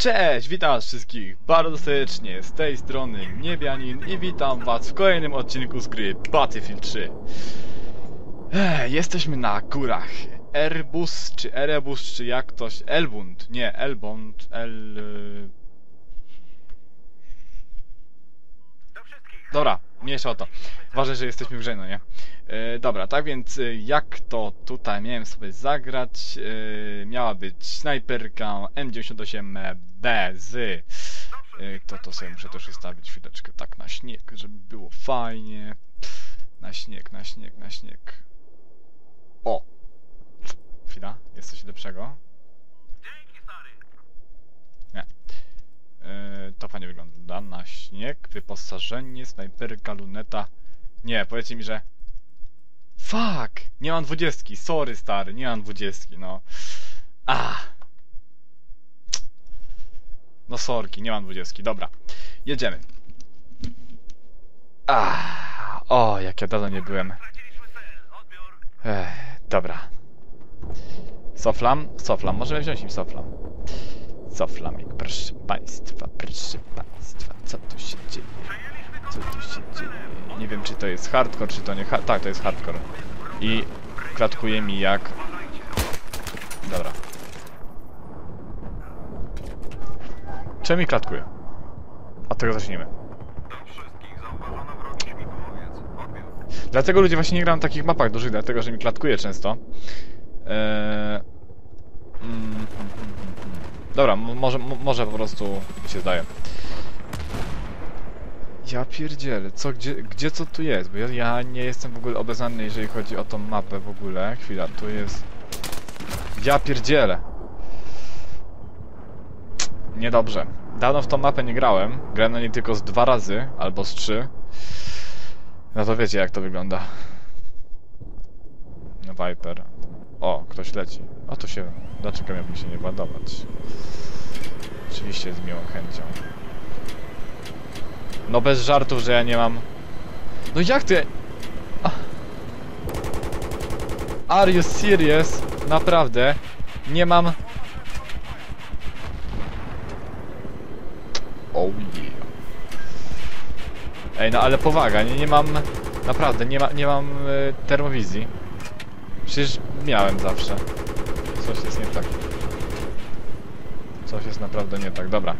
Cześć, witam was wszystkich bardzo serdecznie, z tej strony Niebianin i witam was w kolejnym odcinku z gry Battlefield 3 Ech, Jesteśmy na górach. Erbus, czy Erebus, czy jak ktoś... Elbund, nie, Elbund, El... Dobra, mniejsza o to. Ważne, że jesteśmy w grze, no nie? E, dobra, tak więc e, jak to tutaj miałem sobie zagrać? E, miała być snajperka M98B z... E, to to sobie muszę też ustawić chwileczkę tak na śnieg, żeby było fajnie. Na śnieg, na śnieg, na śnieg. O! Chwila, jest coś lepszego? Nie. E, to fajnie wygląda. Na śnieg, wyposażenie, snajperka, luneta. Nie, powiedzcie mi, że... Fuck! Nie mam dwudziestki, sorry stary, nie mam dwudziestki, no. Ah. No sorki, nie mam dwudziestki, dobra. Jedziemy. Ah. O, jak ja dawno nie byłem. Ech, dobra. Soflam? Soflam, możemy wziąć im soflam. Soflamik, proszę państwa, proszę państwa, co tu się dzieje? Co tu się dzieje? Nie wiem, czy to jest hardcore, czy to nie Tak, to jest hardcore. I klatkuje mi jak... Dobra. Czemu mi klatkuje? Od tego zacznijmy. Dlatego ludzie właśnie nie gram na takich mapach dużych, dlatego że mi klatkuje często. Eee... Mm. Dobra, może, może po prostu się zdaje. Ja pierdzielę, co, gdzie, gdzie co tu jest? Bo ja, ja nie jestem w ogóle obeznany, jeżeli chodzi o tą mapę w ogóle. Chwila, tu jest... Ja pierdzielę. Niedobrze. Dawno w tą mapę nie grałem. Grałem na niej tylko z dwa razy, albo z trzy. No to wiecie jak to wygląda. No Viper. O, ktoś leci. O, to się... Dlaczego miałbym się nie ładować? Oczywiście z miłą chęcią. No bez żartów, że ja nie mam... No jak ty... Are you serious? Naprawdę? Nie mam... Oh yeah. Ej, no ale powaga, nie, nie mam... Naprawdę, nie, ma, nie mam y, termowizji. Przecież miałem zawsze. Coś jest nie tak. Coś jest naprawdę nie tak. Dobra.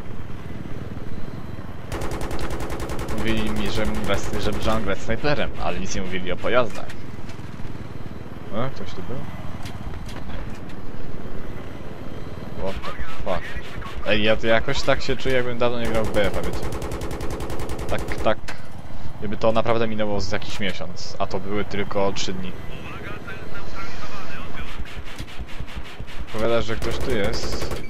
Mówili mi, że, że będę grać snajperem, ale nic nie mówili o pojazdach. E, ktoś tu był? What the fuck? Ej, ja to jakoś tak się czuję, jakbym dawno nie grał w BF, wiecie? Tak, tak... Jakby to naprawdę minęło z jakiś miesiąc, a to były tylko 3 dni. Powiadasz, że ktoś tu jest.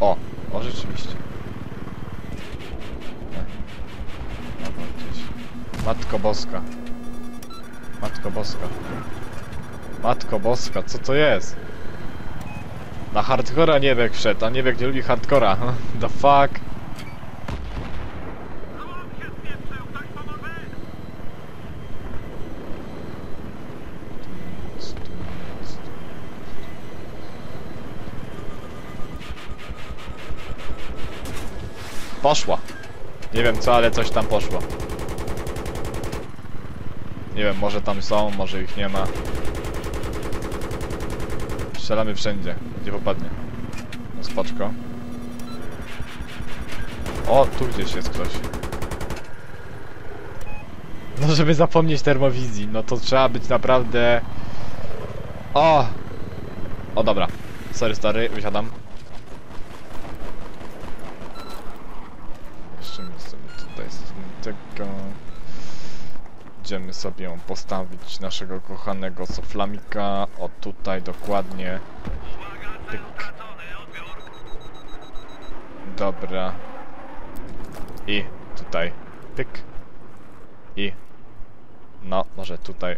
O, o rzeczywiście. Gdzieś. Matko Boska. Matko Boska. Matko Boska, co to jest? Na hardcora nie wiek wszedł, a nie wiek nie lubi hardcora. The fuck? Poszła. Nie wiem co, ale coś tam poszło. Nie wiem, może tam są, może ich nie ma. Strzelamy wszędzie, gdzie popadnie. No spoczko. O, tu gdzieś jest ktoś. No żeby zapomnieć termowizji, no to trzeba być naprawdę... O! O dobra. Sorry stary, wysiadam. Idziemy sobie postawić naszego kochanego soflamika. O tutaj dokładnie. Pyk. Dobra. I tutaj. Pyk. I. No, może tutaj.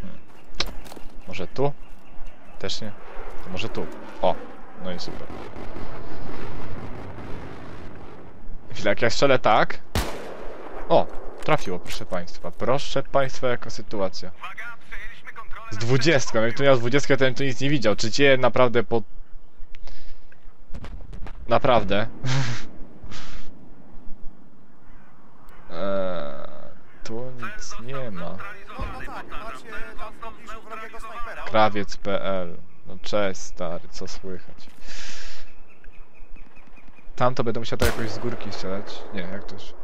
Hmm. Może tu? Też nie? To może tu. O, no i super. Chwilę, jak ja strzelę tak... O, trafiło, proszę państwa. Proszę państwa, jaka sytuacja. Z dwudziestką, jak tu miał dwudziestkę, to tu nic nie widział. Czy cię naprawdę po Naprawdę. eee, tu nic nie ma. Krawiec.pl No cześć stary, co słychać? Tam to będę musiał tak jakoś z górki strzelać. Nie, jak to już.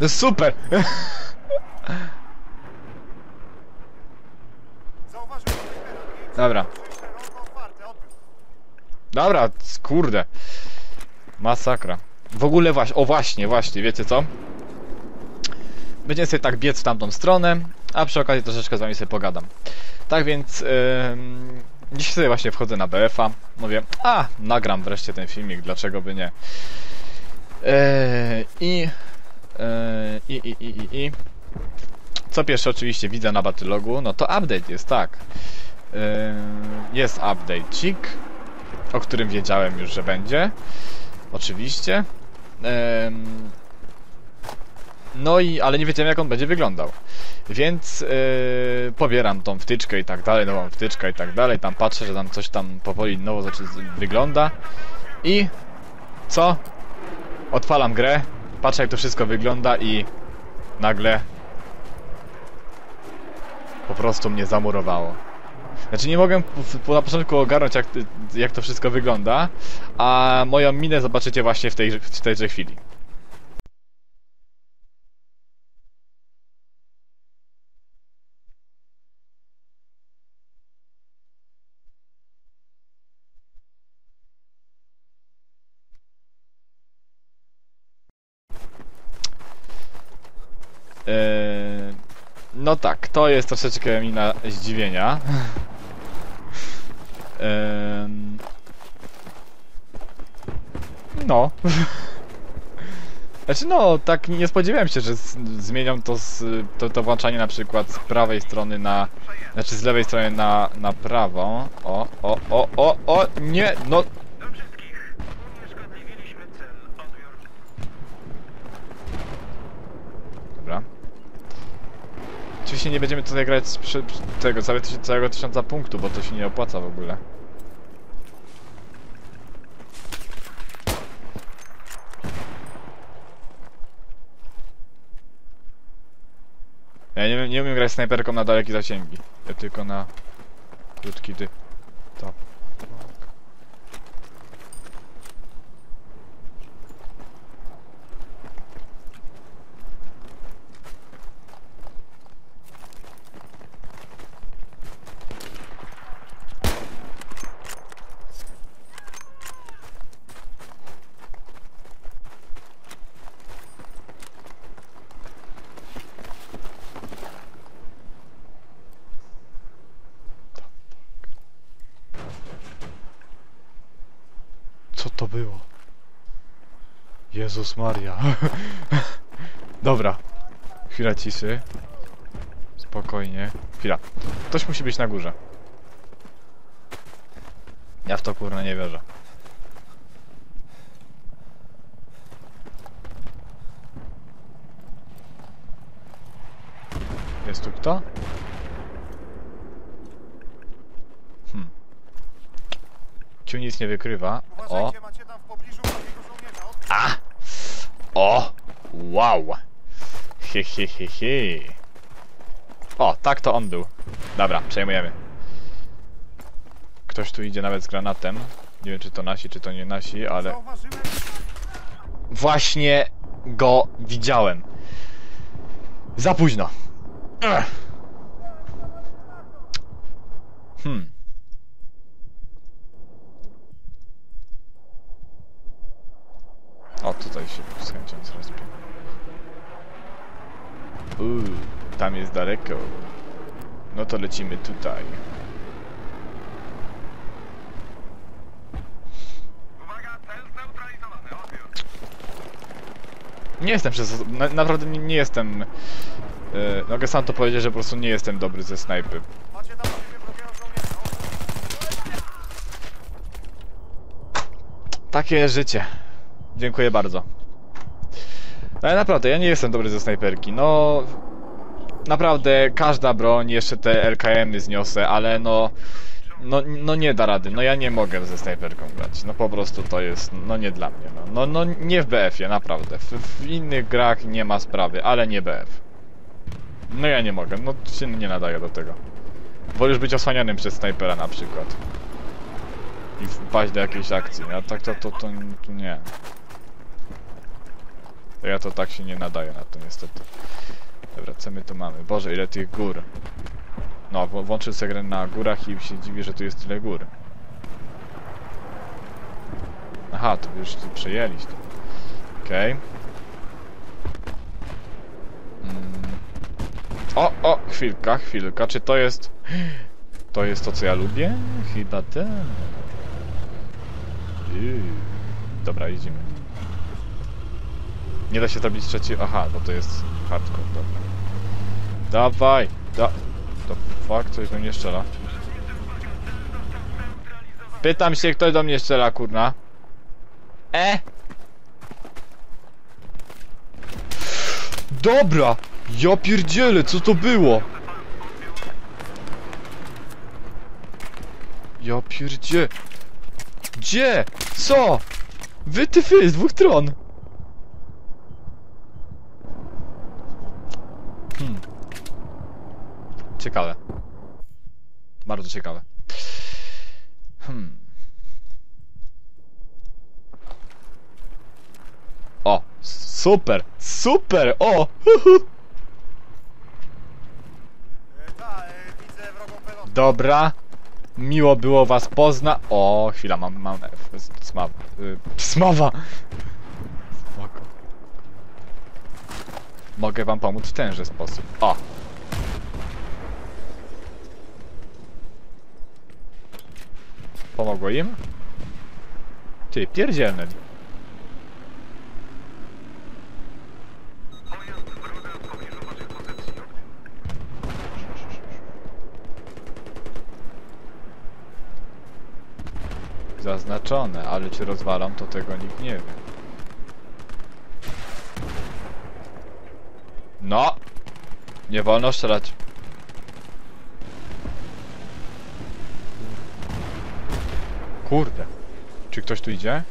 No super! Zauważyłem snajpera. Dobra. Dobra, kurde. Masakra. W ogóle właśnie, o właśnie, właśnie, wiecie co? Będziemy sobie tak biec w tamtą stronę, a przy okazji troszeczkę z wami sobie pogadam. Tak więc, ym, dzisiaj sobie właśnie wchodzę na BF-a, mówię, a, nagram wreszcie ten filmik, dlaczego by nie. Eee, I, eee, i, i, i, i, i, co pierwsze oczywiście widzę na Batylogu, no to update jest, tak. Eee, jest update'cik, o którym wiedziałem już, że będzie. Oczywiście. No i, ale nie wiedziałem jak on będzie wyglądał. Więc yy, pobieram tą wtyczkę i tak dalej, nową wtyczkę i tak dalej. Tam patrzę, że tam coś tam powoli nowo wygląda. I co? Odpalam grę, patrzę jak to wszystko wygląda i nagle po prostu mnie zamurowało. Znaczy nie po, na początku ogarnąć jak, jak to wszystko wygląda, a moją minę zobaczycie właśnie w, tej, w tejże chwili. Eee, no tak, to jest troszeczkę mina zdziwienia. Em, No. Znaczy no, tak nie spodziewałem się, że zmienią to, z, to, to włączanie na przykład z prawej strony na... Znaczy z lewej strony na, na prawą. O, o, o, o, o, nie, no... Do wszystkich. Unieszkodliwiliśmy cel. Odbiór. Dobra. Oczywiście nie będziemy tutaj grać z przy, przy tego całe, tyś- całego tysiąca punktu, bo to się nie opłaca w ogóle. Ja nie, nie umiem grać snajperką na dalekie zasięgi. Ja tylko na krótki dy. To. Co to było? Jezus Maria. Dobra. Chwila ciszy. Spokojnie. Chwila. Ktoś musi być na górze. Ja w to kurna nie wierzę. Jest tu kto? Hmm. Ciu nic nie wykrywa. O, a! O! Wow! He, he, he, he. O, tak to on był. Dobra, przejmujemy. Ktoś tu idzie nawet z granatem. Nie wiem, czy to nasi, czy to nie nasi, ale... Właśnie go widziałem. Za późno. Hmm. O, tutaj się z chęcią zrespię. Uuu, tam jest daleko. No to lecimy tutaj. Nie jestem przez... Na, naprawdę nie, nie jestem... Yy, mogę sam to powiedzieć, że po prostu nie jestem dobry ze snajpy. Takie życie. Dziękuję bardzo. Ale naprawdę, ja nie jestem dobry ze snajperki. No... Naprawdę, każda broń, jeszcze te LKM-y zniosę, ale no... No, no nie da rady, no ja nie mogę ze snajperką grać. No po prostu to jest, no nie dla mnie. No, no, no nie w BF-ie, naprawdę. W, w innych grach nie ma sprawy, ale nie BF. No ja nie mogę, no się nie nadaje do tego. Wolisz być osłanianym przez snajpera na przykład. I wpaść do jakiejś akcji, a tak to, to, to, to nie. Ja to tak się nie nadaję na to niestety. Dobra, co my tu mamy? Boże, ile tych gór. No, wł- włączył sobie na górach i się dziwi, że tu jest tyle gór. Aha, to już tu przejęliście. Okej. Mm. O, o, chwilka, chwilka. Czy to jest... To jest to, co ja lubię? Chyba. Yy. Dobra, idziemy. Nie da się zrobić trzeci... Aha, bo to jest hardcore, dobra. Dawaj! Da... To fuck, coś do mnie strzela. Pytam się, kto do mnie strzela, kurna. E? Dobra! Ja pierdzielę, co to było? Ja pierdzie... Gdzie? Co? Wy ty fy, z dwóch tron! Hmm. Ciekawe. Bardzo ciekawe. Hmm. O, super, super, o! Dobra. Miło było was pozna... O, chwila, mam, mam. Smawa. Y, smawa! Mogę wam pomóc w tenże sposób. O! Pomogło im? Ty, pierdzielny. Zaznaczone, ale czy rozwalam, to tego nikt nie wie. No! Nie wolno strzelać. Kurde. Czy ktoś tu idzie?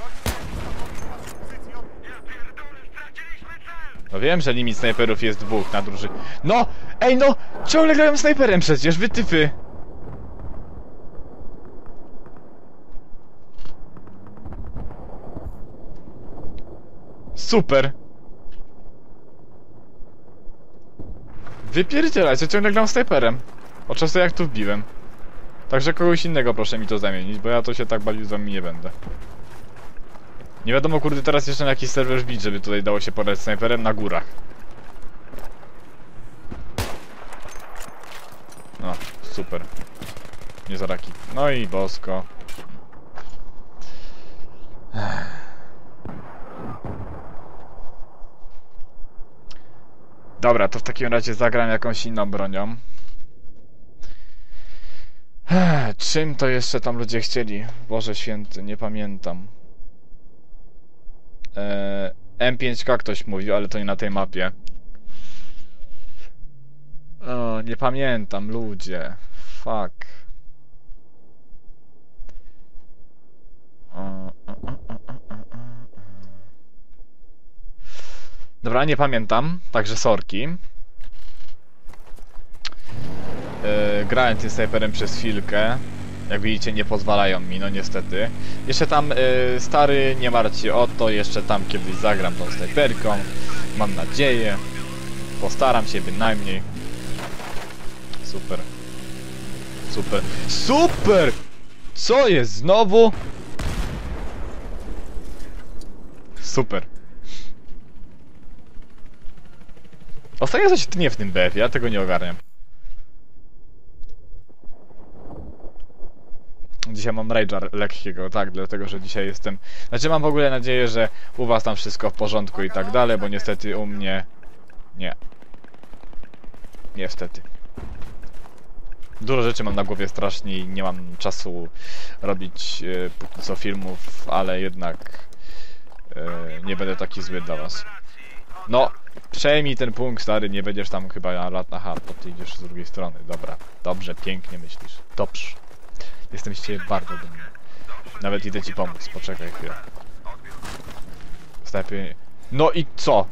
Od... No wiem, że limit snajperów jest dwóch na druży... No! Ej no! Ciągle grają snajperem przecież, wy tyfy! Super! Wypierdzielać, ja ciągle gram snajperem. Podczas jak tu wbiłem. Także kogoś innego proszę mi to zamienić, bo ja to się tak bawił z wami nie będę. Nie wiadomo, kurde, teraz jeszcze na jakiś serwer wbić, żeby tutaj dało się podać snajperem na górach. No, super. Nie za raki. No i bosko. Dobra, to w takim razie zagram jakąś inną bronią. Czym to jeszcze tam ludzie chcieli? Boże święty, nie pamiętam. E, M5K ktoś mówił, ale to nie na tej mapie. O, nie pamiętam, ludzie. Fuck. Dobra, nie pamiętam, także sorki. E, grałem tym snajperem przez chwilkę. Jak widzicie, nie pozwalają mi, no niestety. Jeszcze tam, e, stary, nie martw się o to, jeszcze tam kiedyś zagram tą snajperką. Mam nadzieję. Postaram się bynajmniej. Super. Super. SUPER! Co jest znowu? Super. Ostatnio coś tnie w tym BF, ja tego nie ogarniam. Dzisiaj mam rage'a lekkiego, tak, dlatego że dzisiaj jestem... Znaczy mam w ogóle nadzieję, że u was tam wszystko w porządku i tak dalej, bo niestety u mnie... Nie. Niestety. Dużo rzeczy mam na głowie strasznie i nie mam czasu robić e, póki co filmów, ale jednak e, nie będę taki zły dla was. No, Przejmij ten punkt, stary, nie będziesz tam chyba lat na hard, bo ty idziesz z drugiej strony. Dobra, dobrze, pięknie myślisz. Dobrze. Jestem z ciebie bardzo dumny. Nawet idę ci pomóc, poczekaj chwilę. Snajpy... No i co?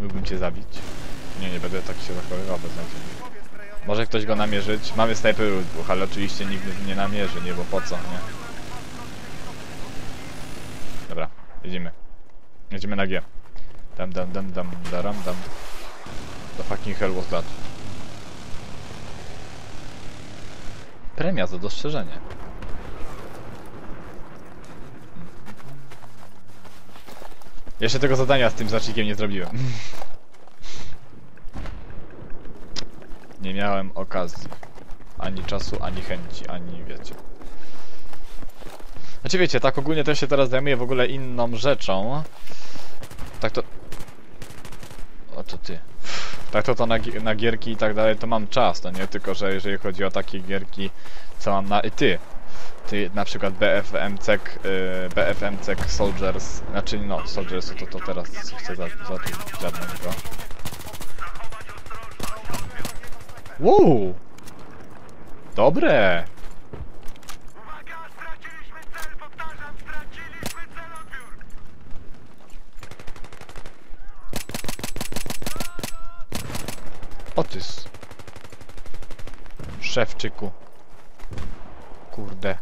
Mógłbym cię zabić? Nie, nie będę tak się zachowywał beznadziejnie. Może ktoś go namierzyć? Mamy snajperów dwóch, ale oczywiście nikt nie namierzy, nie, bo po co, nie? Dobra, jedziemy. Jedziemy na G. Dam, dam, dam, dam, daram, dam. The fucking hell was that? Premia za dostrzeżenie. Jeszcze tego zadania z tym znacznikiem nie zrobiłem. Nie miałem okazji. Ani czasu, ani chęci, ani wiecie. Znaczy wiecie, tak ogólnie to się teraz zajmuję w ogóle inną rzeczą. Tak to... O to ty. Tak to to na, na gierki i tak dalej to mam czas, to nie? Tylko, że jeżeli chodzi o takie gierki, co mam na... I ty. Ty, na przykład BFMC, y, BFMC Soldiers, znaczy no, Soldiers to, to teraz chcę za, za, żadnego. Wow! Dobre! Otys. Szewczyku. Kurde.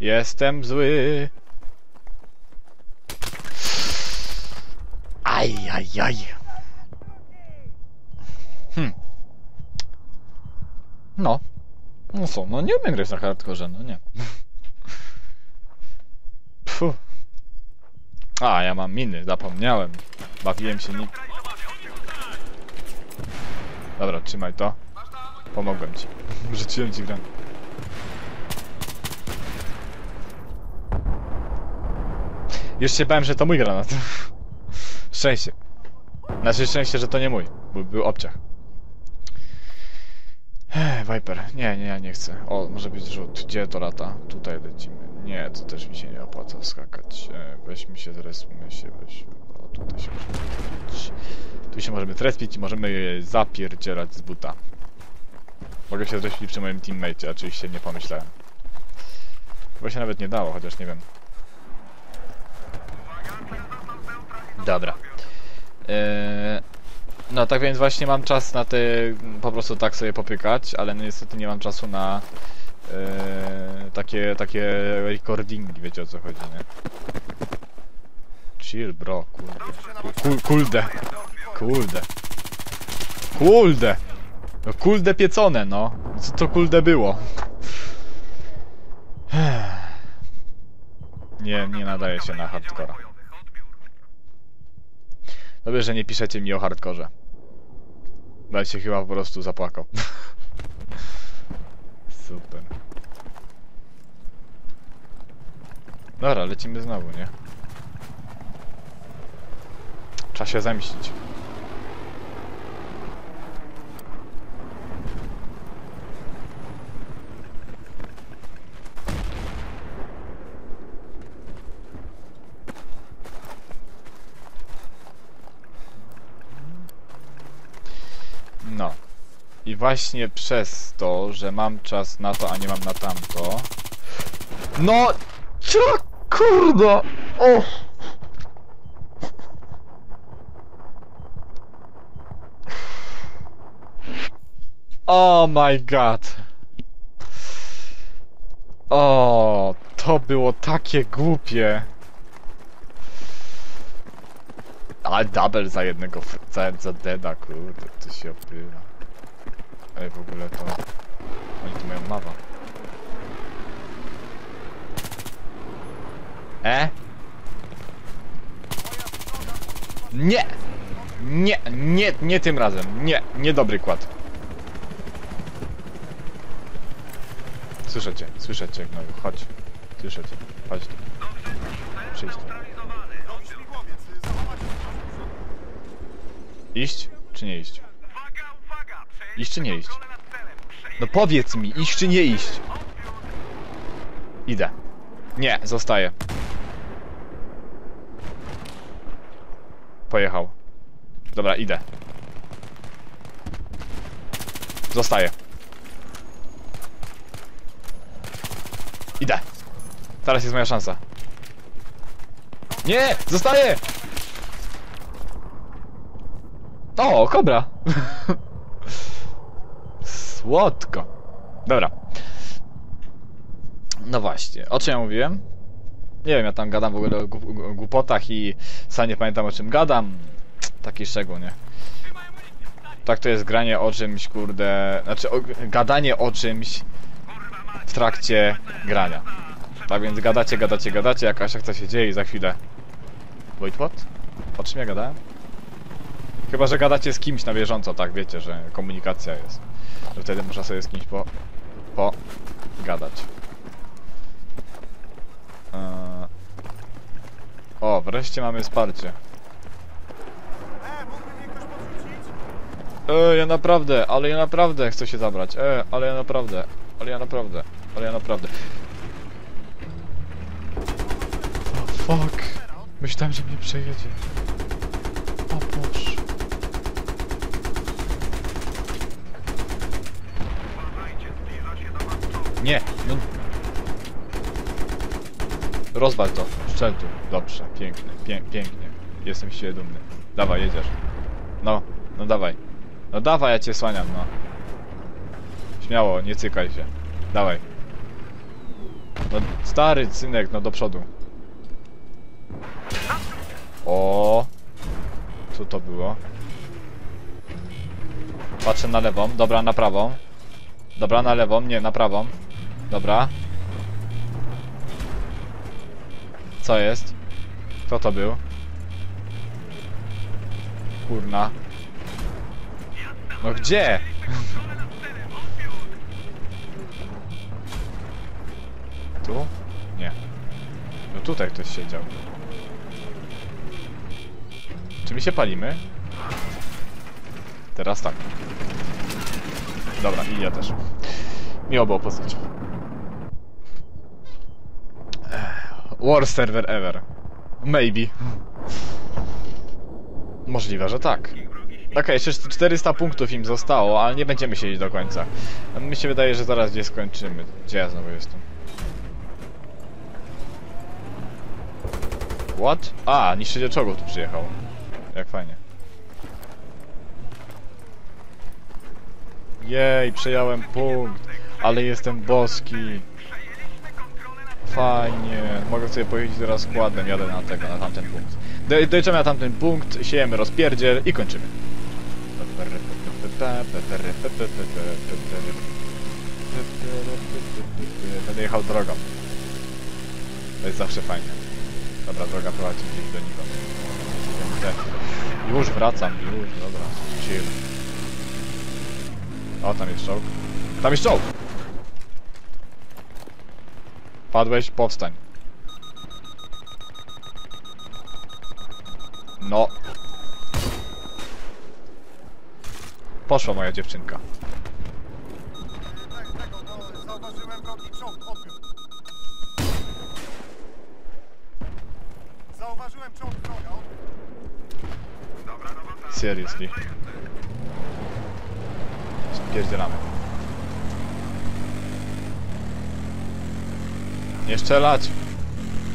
Jestem zły. Aj, aj, aj. Hm. No. No co, no nie umiem grać na hardkorze, no nie. Pfu. A, ja mam miny, zapomniałem. Bawiłem się ni... Dobra, trzymaj to. Pomogłem ci. Rzuciłem ci granat. Już się bałem, że to mój granat. Szczęście. Znaczy szczęście, że to nie mój, był obciach. Viper. Nie, nie, ja nie chcę. O, może być rzut. Gdzie to lata? Tutaj lecimy. Nie, to też mi się nie opłaca skakać. E, Weźmy się, zrespmy się, weź. O, tutaj się możemy zrespić. Tu się możemy zrespić i możemy je zapierdzielać z buta. Mogę się zrespić przy moim teammate, oczywiście nie pomyślałem. Chyba się nawet nie dało, chociaż nie wiem. Dobra. Eee, no tak więc właśnie mam czas na te, po prostu tak sobie popykać, ale no niestety nie mam czasu na eee, takie, takie recordingi, wiecie o co chodzi, nie? Chill bro, kurde. Kul, kulde, kulde. Kulde! No kulde piecone, no. Co to kulde było? Nie, nie nadaje się na hardcora. Dobrze, że nie piszecie mi o hardkorze. Będę się chyba po prostu zapłakał. Super. Dobra, lecimy znowu, nie? Trzeba się zemścić. No. I właśnie przez to, że mam czas na to, a nie mam na tamto. No! Co? Kurde! O! Oh my god! O, to było takie głupie. Ale double za jednego, za, za deda, kurde, to się opływa. Ale w ogóle to... Oni tu mają mawa. E? Nie! Nie, nie, nie tym razem. Nie, niedobry kład. Słyszę cię, słyszę cię, gnoju, chodź. Słyszę cię, chodź tu. Przyjdź tu. Iść czy nie iść? Iść czy nie iść? No powiedz mi, iść czy nie iść? Idę. Nie, zostaję. Pojechał. Dobra, idę. Zostaję. Idę. Teraz jest moja szansa. Nie! Zostaję! O, kobra! Słodko. Dobra. No właśnie, o czym ja mówiłem? Nie wiem, ja tam gadam w ogóle o głup- o głupotach i sam nie pamiętam o czym gadam. Taki szczegół, nie? Tak to jest granie o czymś, kurde... Znaczy, o, gadanie o czymś w trakcie grania. Tak więc gadacie, gadacie, gadacie, jakaś akcja się dzieje za chwilę... Wait, what? O czym ja gadałem? Chyba, że gadacie z kimś na bieżąco, tak, wiecie, że komunikacja jest. Że wtedy można sobie z kimś po... po... gadać. Eee... O, wreszcie mamy wsparcie. E, ja naprawdę, ale ja naprawdę chcę się zabrać. E, ale ja naprawdę, ale ja naprawdę, ale ja naprawdę. O, fuck. Myślałem, że mnie przejedzie. O Boże. Uważajcie, zbliża się do was czołg. Nie, no... Rozwal to, strzel tu. Dobrze, pięknie, pię pięknie. Jestem siebie dumny. Dawaj, jedziesz. No, no dawaj. No dawaj, ja cię słaniam, no. Śmiało, nie cykaj się. Dawaj. No stary synek, no do przodu. O, Co to było? Patrzę na lewą, dobra, na prawą. Dobra, na lewą, nie, na prawą. Dobra. Co jest? Kto to był? Kurna. No gdzie? Tu? Nie. No tutaj ktoś siedział. Czy my się palimy? Teraz tak. Dobra, i ja też. Miło było poznać. Worst server ever. Maybe. Możliwe, że tak. Okej, jeszcze 400 punktów im zostało, ale nie będziemy siedzieć do końca. Mi się wydaje, że zaraz gdzie skończymy. Gdzie ja znowu jestem? What? A, niszczyciel czołgów tu przyjechał. Jak fajnie. Jej, przejąłem punkt, ale jestem boski. Fajnie, mogę sobie pojeździć teraz składem, jadę na tego, na tamten punkt. Doj- Dojedziemy na tamten punkt, siejemy rozpierdziel i kończymy. Będę jechał drogą. To jest zawsze fajnie. Dobra, droga prowadzi gdzieś do niego. Już wracam, już, dobra, chill. O, tam jest czołg. Tam jest czołg! Padłeś, powstań. No. Poszła moja dziewczynka. Zauważyłem czołg, wroga. Seriously. Spierdzielamy. Nie strzelać!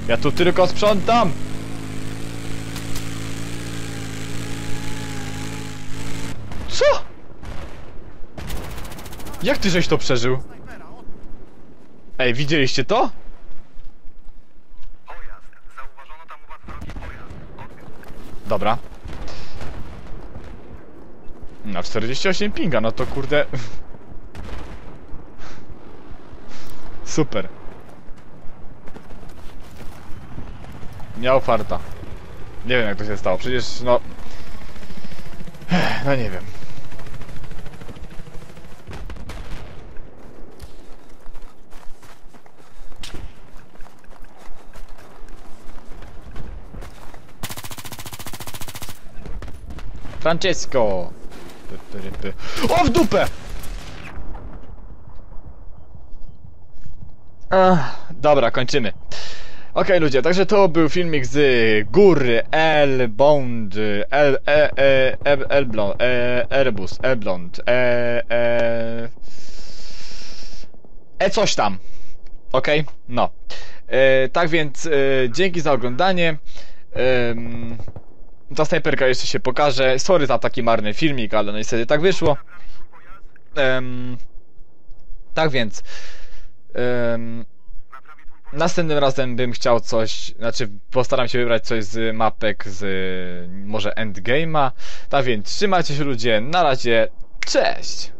Ja tu tylko sprzątam! Co? Jak ty żeś to przeżył? Ej, widzieliście to? Dobra. Na 48 pinga, no to kurde. Super. Miał farta. Nie wiem jak to się stało, przecież no... No nie wiem. Francesco! O, w dupę! Ach, dobra, kończymy. Okej ludzie, także to był filmik z góry Elbond, El, e, e, El, Elblond, e, Airbus, Elblond, e, e, e coś tam. Okej, no. E, tak więc e, dzięki za oglądanie. Em, ta snajperka jeszcze się pokaże. Sorry za taki marny filmik, ale no niestety tak wyszło. Em, tak więc. em, następnym razem bym chciał coś. Znaczy, postaram się wybrać coś z mapek z może Endgame'a. Tak więc, trzymajcie się ludzie. Na razie. Cześć!